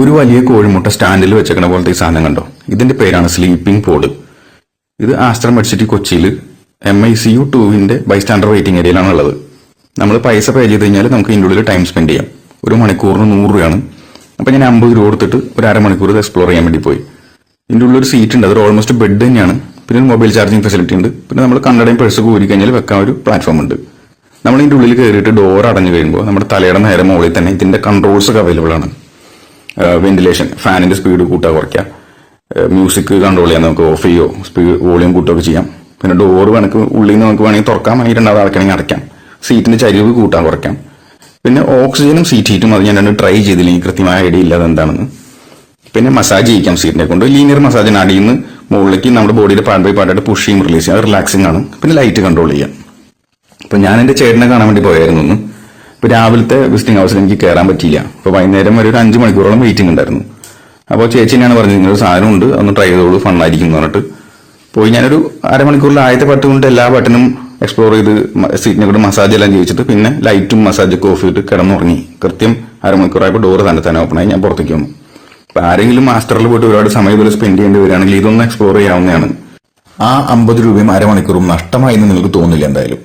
ഒരു വലിയ കോഴിമുട്ട സ്റ്റാൻഡിൽ വെച്ചേക്കണ പോലത്തെ ഈ സാധനം കണ്ടോ? ഇതിന്റെ പേരാണ് സ്ലീപ്പിംഗ് പോഡ് ഇത് ആസ്ത്ര മെഡിസിറ്റി കൊച്ചിയിൽ എം ഐ സി യു ടുവിന്റെ ബൈസ്റ്റാൻഡർ വെയിറ്റിംഗ് ഏരിയയിലാണ് ഉള്ളത്. നമ്മൾ പൈസ പേ ചെയ്ത് കഴിഞ്ഞാൽ നമുക്ക് ഇതിന്റെ ഉള്ളിൽ ടൈം സ്പെൻഡ് ചെയ്യാം. ഒരു മണിക്കൂറിന് നൂറ് രൂപയാണ്. അപ്പം ഞാൻ അമ്പത് രൂപ കൊടുത്തിട്ട് ഒരു അരമണിക്കൂർ ഇത് എക്സ്പ്ലോർ ചെയ്യാൻ വേണ്ടി പോയി. ഇതിന്റെ ഉള്ളിൽ ഒരു സീറ്റ് ഉണ്ട്. അത് ഓൾമോസ്റ്റ് ബെഡ് തന്നെയാണ്. പിന്നെ മൊബൈൽ ചാർജിങ് ഫെസിലിറ്റി ഉണ്ട്. പിന്നെ നമ്മൾ കണ്ണടയും പേഴ്സ് കൂരി കഴിഞ്ഞാൽ വെക്കാൻ ഒരു പ്ലാറ്റ്ഫോം ഉണ്ട്. നമ്മൾ ഇതിന്റെ ഉള്ളിൽ കയറിയിട്ട് ഡോർ അടഞ്ഞു കഴിയുമ്പോൾ നമ്മുടെ തലയുടെ നേരെ മുകളിൽ തന്നെ ഇതിന്റെ കൺട്രോൾസ് ഒക്കെ അവൈലബിൾ ആണ്. വെന്റിലേഷൻ ഫാനിന്റെ സ്പീഡ് കൂട്ടുക കുറയ്ക്കാം. മ്യൂസിക് കൺട്രോൾ ചെയ്യാം നമുക്ക് ഓഫ് ചെയ്യോ സ്പീഡ് വോളിയം കൂട്ടുകയൊക്കെ ചെയ്യാം. പിന്നെ ഡോർ വേണമെങ്കിൽ ഉള്ളിൽ നിന്ന് നമുക്ക് വേണമെങ്കിൽ തുറക്കാം അല്ലെങ്കിൽ രണ്ടാമത് അടയ്ക്കണമെങ്കിൽ അടയ്ക്കാം. സീറ്റിന്റെ ചരിവ് കൂട്ടാൻ കുറയ്ക്കാം. പിന്നെ ഓക്സിജനും സീറ്റ് ഹീറ്റും അത് ഞാൻ രണ്ട് ട്രൈ ചെയ്തില്ല ഈ കൃത്യമായ ഐഡിയ ഇല്ലാതെ എന്താണെന്ന്. പിന്നെ മസാജ് ചെയ്യിക്കാം സീറ്റിനെ കൊണ്ട്. ലീനിയർ മസാജിന് അടിയിൽ നിന്ന് മുകളിലേക്ക് നമ്മുടെ ബോഡിയുടെ പാർട്ട് ബൈ പാർട്ടായിട്ട് പുഷ് ചെയ്യും റിലീസ് ചെയ്യാം. റിലാക്സിംഗ് ആണ്. പിന്നെ ലൈറ്റ് കൺട്രോൾ ചെയ്യാം. അപ്പൊ ഞാൻ എന്റെ ചേട്ടനെ കാണാൻ വേണ്ടി പോയായിരുന്നു ഒന്ന്. ഇപ്പൊ രാവിലത്തെ വിസിറ്റിംഗ് ഹൗസിൽ എനിക്ക് കയറാൻ പറ്റിയില്ല. അപ്പോൾ വൈകുന്നേരം വരെ ഒരു അഞ്ച് മണിക്കൂറോളം വെയിറ്റിംഗ് ഉണ്ടായിരുന്നു. അപ്പോൾ ചേച്ചിനെയാണ് പറഞ്ഞത് ഇങ്ങനെ ഒരു സാധനം ഉണ്ട് ഒന്ന് ട്രൈ ചെയ്തോളൂ ഫണ്ണായിരിക്കും എന്ന് പറഞ്ഞിട്ട്. പോയി ഞാനൊരു അരമണിക്കൂറിൽ ആദ്യത്തെ പട്ട് കൊണ്ട് എല്ലാ ബട്ടനും എക്സ്പ്ലോർ ചെയ്ത് സീറ്റിനെ കൂടെ മസാജ് എല്ലാം ചെയ്യിച്ചിട്ട് പിന്നെ ലൈറ്റും മസാജ് കോഫി ചെയ്തിട്ട് കിടന്നുറങ്ങി. കൃത്യം അരമണിക്കൂറായപ്പോൾ ഡോറ് തന്നെ തന്നെ ഓപ്പൺ ആയി ഞാൻ പുറത്തേക്ക് വന്നു. അപ്പൊ ആരെങ്കിലും മാസ്റ്ററിൽ പോയിട്ട് ഒരുപാട് സമയം പോലെ സ്പെൻഡ് ചെയ്യേണ്ടി വരികയാണെങ്കിൽ ഇതൊന്ന് എക്സ്പ്ലോർ ചെയ്യാവുന്നതാണ്. ആ അമ്പത് രൂപയും അരമണിക്കൂറും നഷ്ടമായി എന്ന് നിങ്ങൾക്ക് തോന്നില്ല എന്തായാലും.